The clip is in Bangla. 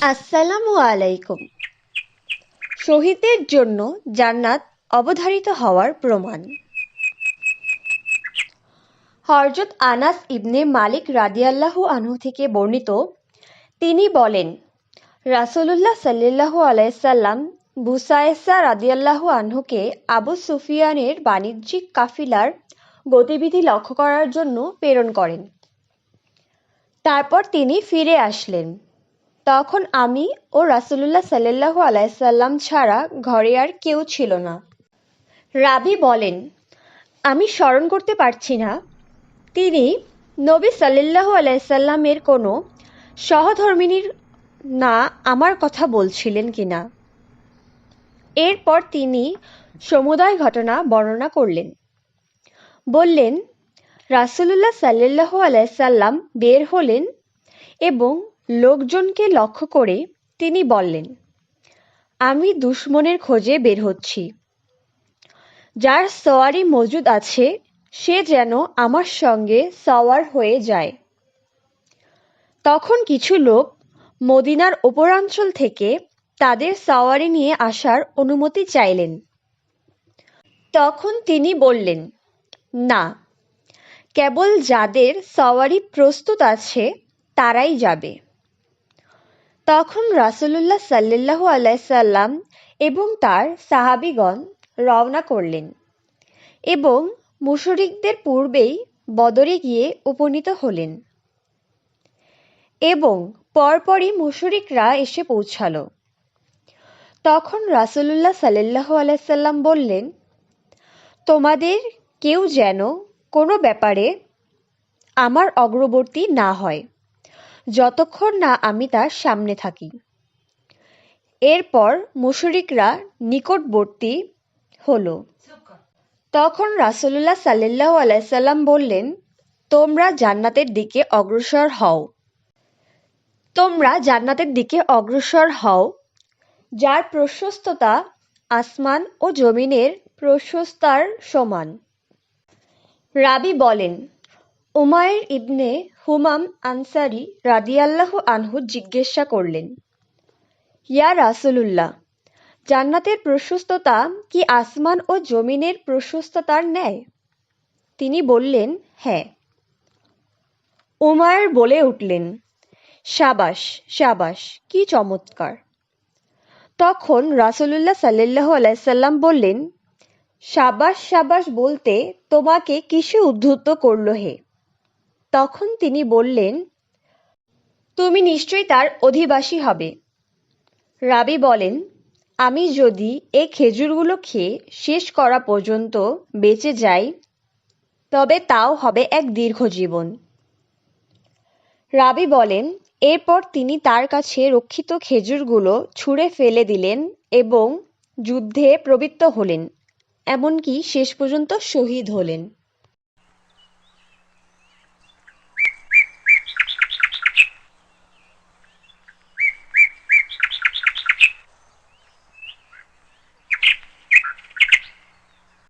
আসসালামু আলাইকুম। শহীদদের জন্য জান্নাত অবধারিত হওয়ার প্রমাণ। হরজত আনাস ইবনে মালিক রাদিয়াল্লাহু আনহু থেকে বর্ণিত, তিনি বলেন, রাসূলুল্লাহ সাল্লাল্লাহু আলাইসাল্লাম বুসায়েসা রাদিয়াল্লাহু আনহুকে আবু সুফিয়ানের বাণিজ্যিক কাফিলার গতিবিধি লক্ষ্য করার জন্য প্রেরণ করেন। তারপর তিনি ফিরে আসলেন। তখন আমি ও রাসূলুল্লাহ সাল্লাল্লাহু আলাইসাল্লাম ছাড়া ঘরে আর কেউ ছিল না। রাবি বলেন, আমি স্মরণ করতে পারছি না। তিনি নবী সাল্লাল্লাহু আলাইসাল্লামের কোনো সহধর্মিনীর না আমার কথা বলছিলেন কিনা। এরপর তিনি সমুদায় ঘটনা বর্ণনা করলেন। বললেন রাসূলুল্লাহ সাল্লাল্লাহু আলাইসাল্লাম বের হলেন এবং লোকজনকে লক্ষ্য করে তিনি বললেন, আমি দুশমনের খোঁজে বের হচ্ছি। যার সওয়ারি মজুদ আছে, সে যেন আমার সঙ্গে সওয়ার হয়ে যায়। তখন কিছু লোক মদিনার উপরাঞ্চল থেকে তাদের সওয়ারি নিয়ে আসার অনুমতি চাইলেন। তখন তিনি বললেন, না কেবল যাদের সওয়ারি প্রস্তুত আছে, তারাই যাবে। তখন রাসূলুল্লাহ সাল্লাল্লাহু আলাইসাল্লাম এবং তার সাহাবিগণ রওনা করলেন এবং মুশরিকদের পূর্বেই বদরে গিয়ে উপনীত হলেন এবং পরপরই মুশরিকরা এসে পৌঁছালো। তখন রাসূলুল্লাহ সাল্লাল্লাহু আলাইসাল্লাম বললেন, তোমাদের কেউ যেন কোনো ব্যাপারে আমার অগ্রবর্তী না হয়, যতক্ষণ না আমি তার সামনে থাকি। এরপর মুশরিকরা নিকটবর্তী হলো। তখন রাসূলুল্লাহ সাল্লাল্লাহু আলাইসাল্লাম বললেন, তোমরা জান্নাতের দিকে অগ্রসর হও। তোমরা জান্নাতের দিকে অগ্রসর হও, যার প্রশস্ততা আসমান ও জমিনের প্রশস্তার সমান। রাবি বলেন, উমায়ের ইবনে হুমাম আনসারি রাদিয়াল্লাহু আনহু জিজ্ঞাসা করলেন, ইয়া রাসূলুল্লাহ, জান্নাতের প্রশস্ততা কি আসমান ও জমিনের প্রশস্ততার ন্যায়? তিনি বললেন হ্যাঁ। উমায়ের বলে উঠলেন, সাবাস সাবাস, কি চমৎকার। তখন রাসূলুল্লাহ সাল্লাল্লাহু আলাইসাল্লাম বললেন সাবাস সাবাস বলতে তোমাকে কিসে উদ্ধৃত করল হে? তখন তিনি বললেন, তুমি নিশ্চয়ই তার অধিবাসী হবে। রাবি বলেন, আমি যদি এ খেজুরগুলো খেয়ে শেষ করা পর্যন্ত বেঁচে যাই, তবে তাও হবে এক দীর্ঘ জীবন। রাবি বলেন, এরপর তিনি তার কাছে রক্ষিত খেজুরগুলো ছুঁড়ে ফেলে দিলেন এবং যুদ্ধে প্রবৃত্ত হলেন। এমনকি শেষ পর্যন্ত শহীদ হলেন।